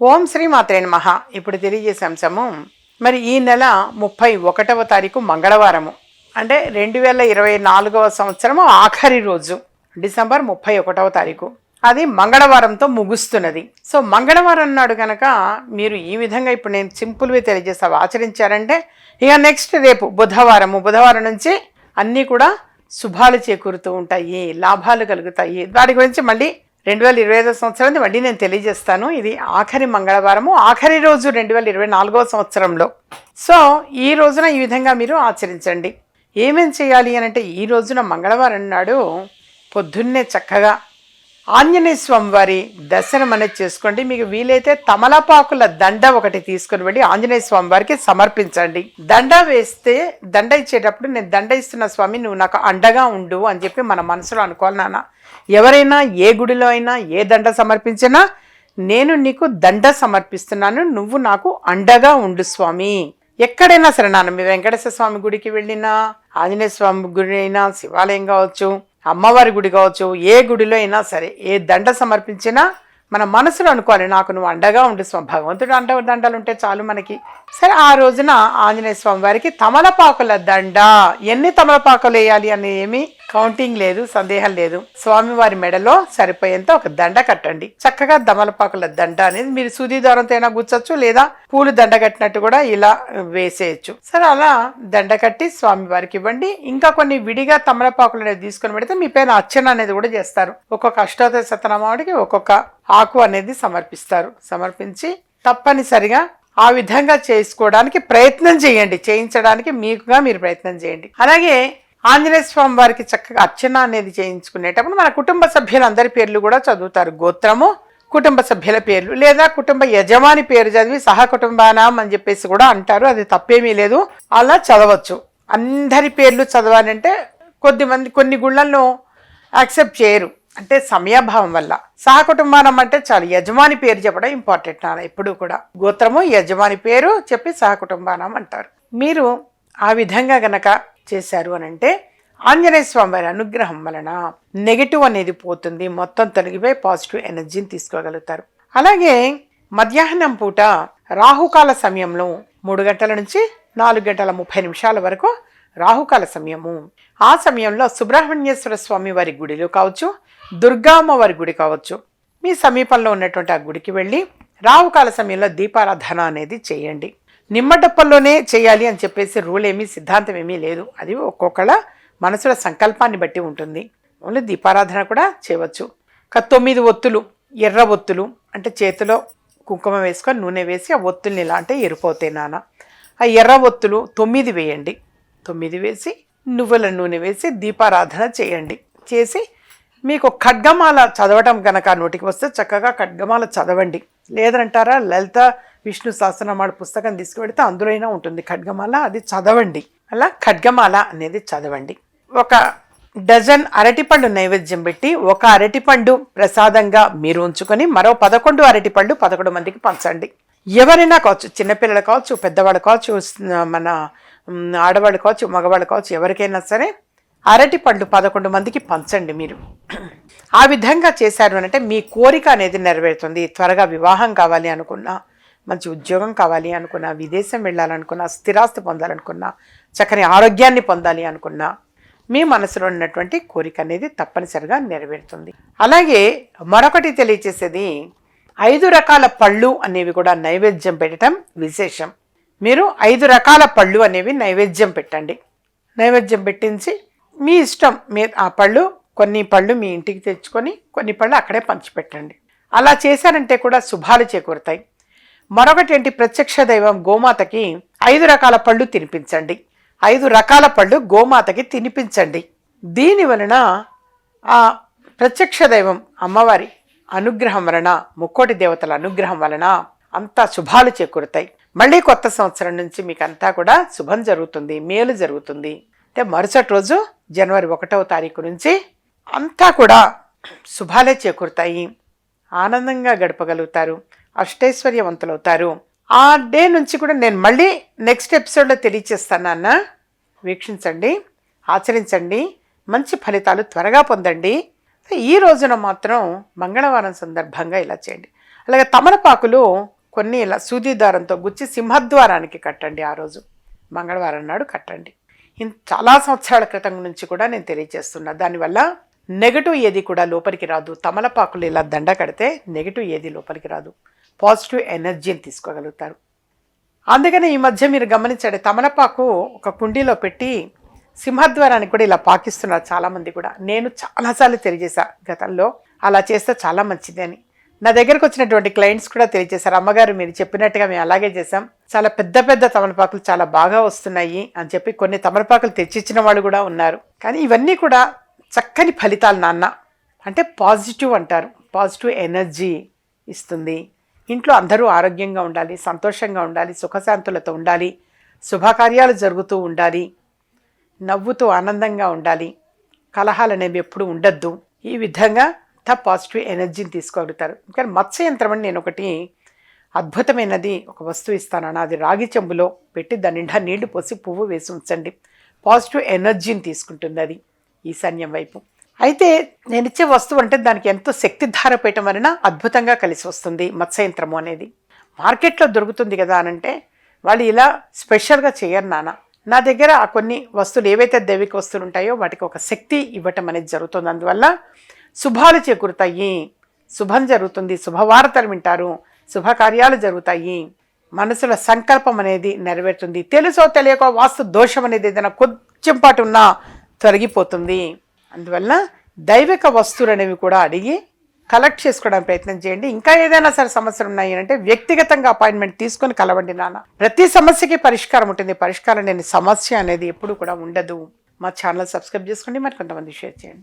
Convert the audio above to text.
ఓం శ్రీ మాత్రే నమ. ఇప్పుడు తెలియజేసే అంశము మరి ఈ నెల ముప్పై ఒకటవ తారీఖు మంగళవారము. అంటే రెండు వేల ఇరవై నాలుగవ సంవత్సరము ఆఖరి రోజు డిసెంబర్ ముప్పై ఒకటవ తారీఖు. అది మంగళవారంతో ముగుస్తున్నది. సో మంగళవారం నాడు కనుక మీరు ఈ విధంగా ఇప్పుడు నేను సింపుల్గా తెలియజేస్తా ఆచరించారంటే ఇక నెక్స్ట్ రేపు బుధవారము బుధవారం నుంచి అన్నీ కూడా శుభాలు చేకూరుతూ ఉంటాయి లాభాలు కలుగుతాయి. వాటి గురించి మళ్ళీ రెండు వేల ఇరవై ఐదో సంవత్సరాన్ని మళ్ళీ నేను తెలియజేస్తాను. ఇది ఆఖరి మంగళవారము ఆఖరి రోజు రెండు వేల ఇరవై నాలుగో సంవత్సరంలో. సో ఈ రోజున ఈ విధంగా మీరు ఆచరించండి. ఏమేం చేయాలి అని అంటే ఈ రోజున మంగళవారం నాడు పొద్దున్నే చక్కగా ఆంజనేయ స్వామి వారి దర్శనం అనేది చేసుకోండి. మీకు వీలైతే తమలపాకుల దండ ఒకటి తీసుకుని వెళ్ళి ఆంజనేయ స్వామి వారికి సమర్పించండి. దండ వేస్తే దండ ఇచ్చేటప్పుడు నేను దండ ఇస్తున్న స్వామి నువ్వు నాకు అండగా ఉండు అని చెప్పి మన మనసులో అనుకోవాలి నాన్న. ఎవరైనా ఏ గుడిలో అయినా ఏ దండ సమర్పించినా నేను నీకు దండ సమర్పిస్తున్నాను నువ్వు నాకు అండగా ఉండు స్వామి. ఎక్కడైనా సరే నాన్న మీ వెంకటేశ్వర స్వామి గుడికి వెళ్ళినా ఆంజనేయ స్వామి గుడి అయినా శివాలయం కావచ్చు అమ్మవారి గుడి కావచ్చు ఏ గుడిలో అయినా సరే ఏ దండ సమర్పించినా మన మనసులో అనుకోవాలి నాకు నువ్వు అండగా ఉండు స్వామి. భగవంతుడు అండ దండలు ఉంటే చాలు మనకి. సరే ఆ రోజున ఆంజనేయ స్వామి వారికి తమలపాకుల దండ. ఎన్ని తమలపాకులు వేయాలి అని ఏమీ? కౌంటింగ్ లేదు సందేహం లేదు. స్వామివారి మెడలో సరిపోయేంత ఒక దండ కట్టండి. చక్కగా దమలపాకుల దండ అనేది మీరు సూది దారంతో అయినా గుచ్చచ్చు లేదా పూలు దండ కట్టినట్టు కూడా ఇలా వేసేయచ్చు. సరే అలా దండ కట్టి స్వామివారికి ఇవ్వండి. ఇంకా కొన్ని విడిగా తమలపాకులు అనేది తీసుకొని పెడితే మీ పైన అర్చన అనేది కూడా చేస్తారు. ఒక్కొక్క అష్టోత్తర సతనామాడికి ఒక్కొక్క ఆకు అనేది సమర్పిస్తారు. సమర్పించి తప్పనిసరిగా ఆ విధంగా చేసుకోవడానికి ప్రయత్నం చేయండి. చేయించడానికి మీకుగా మీరు ప్రయత్నం చేయండి. అలాగే ఆంజనేయ స్వామి వారికి చక్కగా అర్చన అనేది చేయించుకునేటప్పుడు మన కుటుంబ సభ్యులందరి పేర్లు కూడా చదువుతారు. గోత్రము కుటుంబ సభ్యుల పేర్లు లేదా కుటుంబ యజమాని పేరు చదివి సహ కుటుంబానం అని చెప్పేసి కూడా అంటారు. అది తప్పేమీ లేదు. అలా చదవచ్చు. అందరి పేర్లు చదవాలంటే కొద్దిమంది కొన్ని గుళ్ళల్లో యాక్సెప్ట్ చేయరు. అంటే సమయాభావం వల్ల. సహకుటుంబానం అంటే చాలు యజమాని పేరు చెప్పడం ఇంపార్టెంట్ నాన్న ఎప్పుడు కూడా. గోత్రము యజమాని పేరు చెప్పి సహకుటుంబానం అంటారు. మీరు ఆ విధంగా గనక చేశారు అని అంటే ఆంజనేయ స్వామి వారి అనుగ్రహం వలన నెగిటివ్ అనేది పోతుంది. మొత్తం తొలగిపోయి పాజిటివ్ ఎనర్జీని తీసుకోగలుగుతారు. అలాగే మధ్యాహ్నం పూట రాహుకాల సమయంలో మూడు గంటల నుంచి నాలుగు గంటల ముప్పై నిమిషాల వరకు రాహుకాల సమయము. ఆ సమయంలో సుబ్రహ్మణ్యేశ్వర స్వామి వారి గుడిలో కావచ్చు దుర్గామ్మ వారి గుడి కావచ్చు. మీ సమీపంలో ఉన్నటువంటి ఆ గుడికి వెళ్ళి రాహుకాల సమయంలో దీపారాధన అనేది చేయండి. నిమ్మడప్పల్లోనే చేయాలి అని చెప్పేసి రూల్ ఏమీ సిద్ధాంతం ఏమీ లేదు. అది ఒక్కొక్కళ్ళ మనసుల సంకల్పాన్ని బట్టి ఉంటుంది. ఓన్లీ దీపారాధన కూడా చేయవచ్చు. ఒక తొమ్మిది ఒత్తులు ఎర్ర ఒత్తులు అంటే చేతిలో కుంకుమ వేసుకొని నూనె వేసి ఆ ఒత్తుల్ని ఇలా అంటే ఎరిపోతాయి నాన్న. ఆ ఎర్ర ఒత్తులు తొమ్మిది వేయండి. తొమ్మిది వేసి నువ్వుల నూనె వేసి దీపారాధన చేయండి. చేసి మీకు ఖడ్గమాల చదవటం కనుక నోటికి వస్తే చక్కగా ఖడ్గమాల చదవండి. లేదంటారా లలిత విష్ణు సహస్రనామాడు పుస్తకం తీసుకువెడితే అందులోనే ఉంటుంది ఖడ్గమాల అది చదవండి. అలా ఖడ్గమాల అనేది చదవండి. ఒక డజన్ అరటిపండు నైవేద్యం పెట్టి ఒక అరటిపండు ప్రసాదంగా మీరు ఉంచుకొని మరో పదకొండు అరటిపండు పదకొండు మందికి పంచండి. ఎవరైనా కావచ్చు చిన్నపిల్లలు కావచ్చు పెద్దవాళ్ళు కావచ్చు మన ఆడవాళ్ళు కావచ్చు మగవాళ్ళు కావచ్చు ఎవరికైనా సరే అరటి పండు పదకొండు మందికి పంచండి మీరు. ఆ విధంగా చేశారు అని అంటే మీ కోరిక అనేది నెరవేరుతుంది. త్వరగా వివాహం కావాలి అనుకున్నా మంచి ఉద్యోగం కావాలి అనుకున్నా విదేశం వెళ్ళాలనుకున్నా స్థిరాస్తి పొందాలనుకున్నా చక్కని ఆరోగ్యాన్ని పొందాలి అనుకున్నా మీ మనసులో ఉన్నటువంటి కోరిక అనేది తప్పనిసరిగా నెరవేరుతుంది. అలాగే మరొకటి తెలియచేసేది ఐదు రకాల పళ్ళు అనేవి కూడా నైవేద్యం పెట్టడం విశేషం. మీరు ఐదు రకాల పళ్ళు అనేవి నైవేద్యం పెట్టండి. నైవేద్యం పెట్టించి మీ ఇష్టం మీ ఆ పళ్ళు కొన్ని పళ్ళు మీ ఇంటికి తెచ్చుకొని కొన్ని పళ్ళు అక్కడే పంచిపెట్టండి. అలా చేశారంటే కూడా శుభాలు చేకూరుతాయి. మరొకటి ఏంటి ప్రత్యక్ష దైవం గోమాతకి ఐదు రకాల పళ్ళు తినిపించండి. ఐదు రకాల పళ్ళు గోమాతకి తినిపించండి. దీని వలన ఆ ప్రత్యక్ష దైవం అమ్మవారి అనుగ్రహం వలన ముక్కోటి దేవతల అనుగ్రహం వలన అంతా శుభాలు చేకూరుతాయి. మళ్ళీ కొత్త సంవత్సరం నుంచి మీకు అంతా కూడా శుభం జరుగుతుంది మేలు జరుగుతుంది. అంటే మరుసటి రోజు జనవరి ఒకటవ తారీఖు నుంచి అంతా కూడా శుభాలే చేకూరుతాయి. ఆనందంగా గడపగలుగుతారు. అష్టైశ్వర్యవంతులవుతారు. ఆ డే నుంచి కూడా నేను మళ్ళీ నెక్స్ట్ ఎపిసోడ్లో తెలియచేస్తాను అన్న వీక్షించండి ఆచరించండి మంచి ఫలితాలు త్వరగా పొందండి. ఈ రోజున మాత్రం మంగళవారం సందర్భంగా ఇలా చేయండి. అలాగే తమలపాకులు కొన్ని ఇలా సూది దారంతో గుచ్చి సింహద్వారానికి కట్టండి ఆ రోజు. మంగళవారం నాడు కట్టండి. ఇన్ చాలా సంవత్సరాల క్రితం నుంచి కూడా నేను తెలియజేస్తున్నా దానివల్ల నెగటివ్ ఏది కూడా లోపలికి రాదు. తమలపాకులు ఇలా దండ కడితే నెగటివ్ ఏది లోపలికి రాదు. పాజిటివ్ ఎనర్జీని తీసుకోగలుగుతారు. అందుకని ఈ మధ్య మీరు గమనించండి తమలపాకు ఒక కుండీలో పెట్టి సింహద్వారానికి కూడా ఇలా పాకిస్తున్నారు చాలామంది కూడా. నేను చాలాసార్లు తెలియజేశా గతంలో అలా చేస్తే చాలా మంచిది అని. నా దగ్గరకు వచ్చినటువంటి క్లయింట్స్ కూడా తెలియజేశారు అమ్మగారు మీరు చెప్పినట్టుగా మేము అలాగే చేసాం చాలా పెద్ద పెద్ద తమలపాకులు చాలా బాగా వస్తున్నాయి అని చెప్పి కొన్ని తమలపాకులు తెచ్చిచ్చిన వాళ్ళు కూడా ఉన్నారు. కానీ ఇవన్నీ కూడా చక్కని ఫలితాలు నాన్న. అంటే పాజిటివ్ అంటారు పాజిటివ్ ఎనర్జీ ఇస్తుంది. ఇంట్లో అందరూ ఆరోగ్యంగా ఉండాలి సంతోషంగా ఉండాలి సుఖశాంతులతో ఉండాలి శుభకార్యాలు జరుగుతూ ఉండాలి నవ్వుతూ ఆనందంగా ఉండాలి కలహాలు అనేవి ఎప్పుడు ఉండద్దు. ఈ విధంగా అంతా పాజిటివ్ ఎనర్జీని తీసుకోగలుగుతారు. కానీ మత్స్య యంత్రం అని నేను ఒకటి అద్భుతమైనది ఒక వస్తువు ఇస్తాను. అది రాగి చెంబులో పెట్టి దాని నిండా నీళ్ళు పోసి పువ్వు వేసి ఉంచండి. పాజిటివ్ ఎనర్జీని తీసుకుంటుంది అది ఈశాన్యం వైపు. అయితే నేను ఇచ్చే వస్తువు అంటే దానికి ఎంతో శక్తి ధారపేయటం వలన అద్భుతంగా కలిసి వస్తుంది మత్స్యంత్రము అనేది. మార్కెట్లో దొరుకుతుంది కదా అనంటే వాళ్ళు ఇలా స్పెషల్గా చేయరు నాన్న. నా దగ్గర ఆ కొన్ని వస్తువులు ఏవైతే దైవిక వస్తువులు ఉంటాయో వాటికి ఒక శక్తి ఇవ్వటం అనేది జరుగుతుంది. అందువల్ల శుభాలు చేకూరుతాయి. శుభం జరుగుతుంది. శుభవార్తలు వింటారు. శుభకార్యాలు జరుగుతాయి. మనసుల సంకల్పం అనేది నెరవేరుతుంది. తెలుసో తెలియక వాస్తు దోషం అనేది ఏదైనా కొంచెం పాటు ఉన్నా తొలగిపోతుంది. అందువల్ల దైవిక వస్తువులు అనేవి కూడా అడిగి కలెక్ట్ చేసుకోవడానికి ప్రయత్నం చేయండి. ఇంకా ఏదైనా సరే సమస్యలు ఉన్నాయి అంటే వ్యక్తిగతంగా అపాయింట్మెంట్ తీసుకొని కలవండి నాన్న. ప్రతి సమస్యకి పరిష్కారం ఉంటుంది. పరిష్కారం లేని సమస్య అనేది ఎప్పుడు కూడా ఉండదు. మా ఛానల్ సబ్స్క్రైబ్ చేసుకోండి. మరి కొంతమంది షేర్ చేయండి.